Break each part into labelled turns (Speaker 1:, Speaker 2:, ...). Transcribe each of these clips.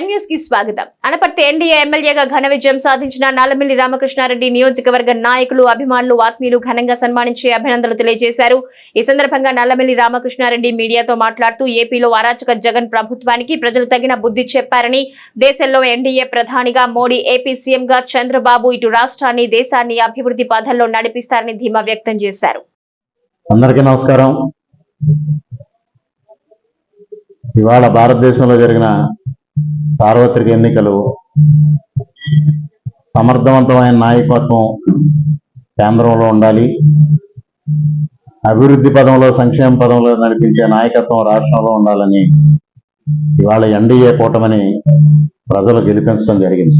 Speaker 1: కి స్వాగతం. అనపర్తి ఎన్డీఏ ఎమ్మెల్యేగా ఘన విజయం సాధించిన నల్లమిల్లి రామకృష్ణారెడ్డి నియోజకవర్గ నాయకులు అభిమానులు ఆత్మీయులు ఘనంగా సన్మానించి అభినందనలు తెలియజేశారు. ఈ సందర్భంగా నల్లమిల్లి రామకృష్ణారెడ్డి మీడియాతో మాట్లాడుతూ ఏపీలో అరాచక జగన్ ప్రభుత్వానికి ప్రజలు తగిన బుద్ధి చెప్పారని దేశంలో ఎన్డీఏ ప్రధానిగా మోడీ ఏపీ సీఎంగా చంద్రబాబు ఇటు రాష్ట్రాన్ని దేశాన్ని అభివృద్ధి పథంలో నడిపిస్తారని ధీమా వ్యక్తం చేశారు.
Speaker 2: అందరికీ నమస్కారం. ఇవాళ భారతదేశంలో జరిగిన సార్వత్రిక ఎన్నికలు సమర్థవంతమైన నాయకత్వం కేంద్రంలో ఉండాలి. అభివృద్ధి పదంలో సంక్షేమ పదంలో నడిపించే నాయకత్వం రాష్ట్రంలో ఉండాలని ఇవాళ ఎన్డీఏ కూటమిని ప్రజలు గెలిపించడం జరిగింది.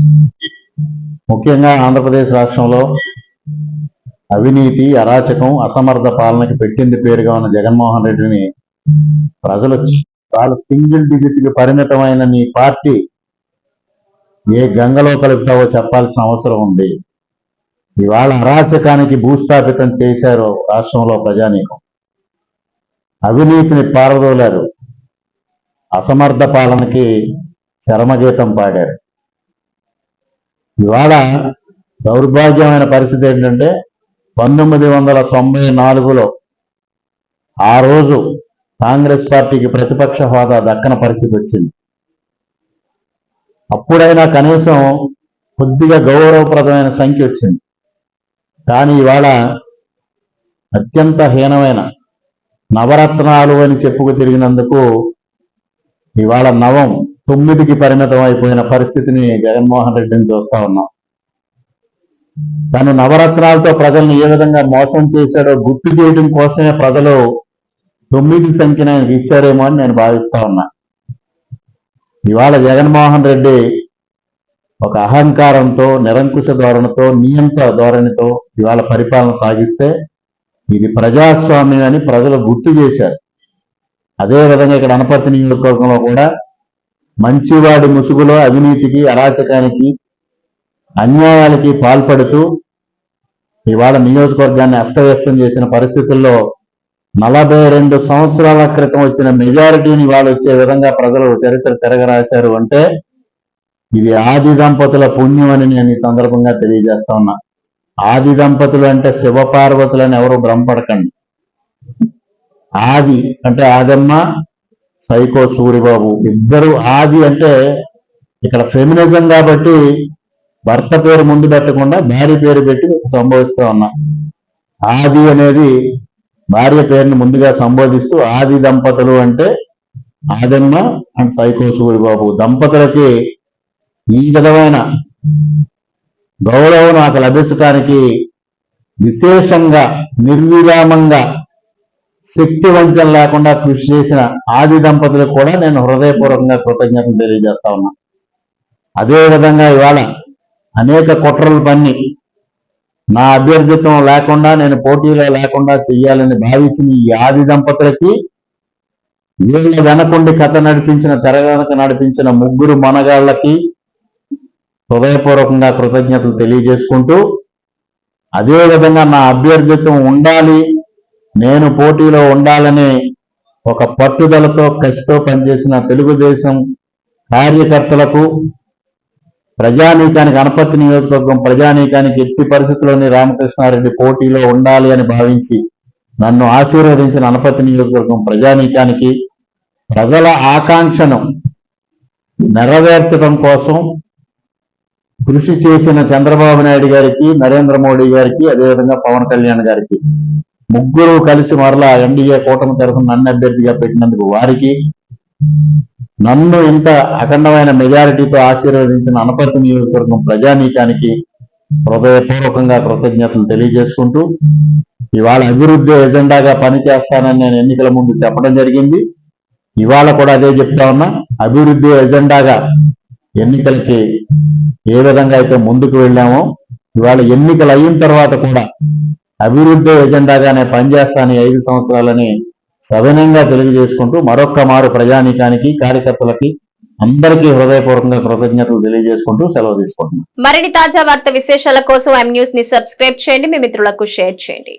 Speaker 2: ముఖ్యంగా ఆంధ్రప్రదేశ్ రాష్ట్రంలో అవినీతి అరాచకం అసమర్థ పాలనకి పెట్టింది పేరుగా ఉన్న జగన్మోహన్ రెడ్డిని ప్రజలు చాలా సింగిల్ డిజిట్కి పరిమితమైన నీ పార్టీ ఏ గంగలో కలుపుతావో చెప్పాల్సిన అవసరం ఉంది. ఇవాళ అరాచకానికి భూస్థాపితం చేశారు రాష్ట్రంలో ప్రజానీకం. అవినీతిని పారదోలారు. అసమర్థ పాలనకి చరమగీతం పాడారు. ఇవాళ దౌర్భాగ్యమైన పరిస్థితి ఏంటంటే పంతొమ్మిది వందల తొంభై నాలుగులో ఆ రోజు కాంగ్రెస్ పార్టీకి ప్రతిపక్ష హోదా దక్కన పరిస్థితి వచ్చింది. అప్పుడైనా కనీసం కొద్దిగా గౌరవప్రదమైన సంఖ్య వచ్చింది. కానీ ఇవాళ అత్యంత హీనమైన నవరత్నాలు అని చెప్పుకు తిరిగినందుకు ఇవాళ నవం తొమ్మిదికి పరిమితం అయిపోయిన పరిస్థితిని జగన్మోహన్ రెడ్డిని చూస్తా ఉన్నాం. తను నవరత్నాలతో ప్రజల్ని ఏ విధంగా మోసం చేశాడో గుర్తు చేయడం కోసమే ప్రజలు తొమ్మిది సంఖ్యను ఆయనకి ఇచ్చారేమో అని నేను భావిస్తా ఉన్నా. ఇవాళ జగన్మోహన్ రెడ్డి ఒక అహంకారంతో నిరంకుశ ధోరణితో నియంత్ర ధోరణితో ఇవాళ పరిపాలన సాగిస్తే ఇది ప్రజాస్వామ్యం అని ప్రజలు గుర్తు చేశారు. అదే విధంగా ఇక్కడ అనపర్తి నియోజకవర్గంలో కూడా మంచివాడి ముసుగులో అవినీతికి అరాచకానికి అన్యాయాలకి పాల్పడుతూ ఇవాళ నియోజకవర్గాన్ని అస్తవ్యస్తం చేసిన పరిస్థితుల్లో నలభై రెండు సంవత్సరాల క్రితం వచ్చిన మెజారిటీని వాళ్ళు వచ్చే విధంగా ప్రజలు చరిత్ర తిరగరాశారు అంటే ఇది ఆది దంపతుల పుణ్యం అని నేను ఈ సందర్భంగా తెలియజేస్తా ఉన్నా. ఆది దంపతులు అంటే శివపార్వతులని ఎవరు భ్రమపడకండి. ఆది అంటే ఆదమ్మ సైకో సూరిబాబు. ఇద్దరు ఆది అంటే ఇక్కడ ఫెమినిజం కాబట్టి భర్త పేరు ముందు పెట్టకుండా భార్య పేరు పెట్టి సంభవిస్తా ఉన్నా. ఆది అనేది భార్య పేరుని ముందుగా సంబోధిస్తూ ఆది దంపతులు అంటే ఆదమ్మ అండ్ సైకో సూరిబాబు దంపతులకి ఈ విధమైన గౌరవం నాకు లభించటానికి విశేషంగా నిర్విరామంగా శక్తి వంచన లేకుండా కృషి చేసిన ఆది దంపతులకు కూడా నేను హృదయపూర్వకంగా కృతజ్ఞతలు తెలియజేస్తా ఉన్నా. అదే విధంగా ఇవాళ అనేక కుట్రలు పన్ని నా అభ్యర్థిత్వం లేకుండా నేను పోటీలో లేకుండా చెయ్యాలని భావించిన ఈ ఆది దంపతులకి వీళ్ళ వెనకుండి కథ నడిపించిన తెర వెనక నడిపించిన ముగ్గురు మనగాళ్ళకి హృదయపూర్వకంగా కృతజ్ఞతలు తెలియజేసుకుంటూ అదే విధంగా నా అభ్యర్థిత్వం ఉండాలి నేను పోటీలో ఉండాలని ఒక పట్టుదలతో కసితో పనిచేసిన తెలుగుదేశం కార్యకర్తలకు ప్రజానీకానికి అనపత్తి నియోజకవర్గం ప్రజానీకానికి ఎట్టి పరిస్థితుల్లోని రామకృష్ణారెడ్డి పోటీలో ఉండాలి అని భావించి నన్ను ఆశీర్వదించిన అనపత్తి నియోజకవర్గం ప్రజానీకానికి ప్రజల ఆకాంక్షను నెరవేర్చడం కోసం కృషి చేసిన చంద్రబాబు నాయుడు గారికి నరేంద్ర మోడీ గారికి అదేవిధంగా పవన్ కళ్యాణ్ గారికి ముగ్గురు కలిసి మరలా ఎన్డీఏ కూటమి తరఫున నన్ను అభ్యర్థిగా పెట్టినందుకు వారికి నన్ను ఇంత అఖండమైన మెజారిటీతో ఆశీర్వదించిన అనపర్తి నియోజకవర్గం ప్రజానీకానికి హృదయపూర్వకంగా కృతజ్ఞతలు తెలియజేసుకుంటూ ఇవాళ అభివృద్ధి ఎజెండాగా పనిచేస్తానని నేను ఎన్నికల ముందు చెప్పడం జరిగింది. ఇవాళ కూడా అదే చెప్తా ఉన్నా అభివృద్ధి ఎజెండాగా ఎన్నికలకి ఏ విధంగా అయితే ముందుకు వెళ్ళామో ఇవాళ ఎన్నికలు అయిన తర్వాత కూడా అభివృద్ధి ఎజెండాగానే పనిచేస్తాను ఐదు సంవత్సరాలని సవినయంగా తెలియజేసుకుంటూ మరొక్క మారు ప్రజానీకానికి కార్యకర్తలకి అందరికీ హృదయపూర్వకంగా కృతజ్ఞతలు తెలియజేసుకుంటూ సెలవు తీసుకుంటున్నాను.
Speaker 1: మరిన్ని తాజా వార్త విశేషాల కోసం ఎం న్యూస్ని సబ్స్క్రైబ్ చేయండి. మీ మిత్రులకు షేర్ చేయండి.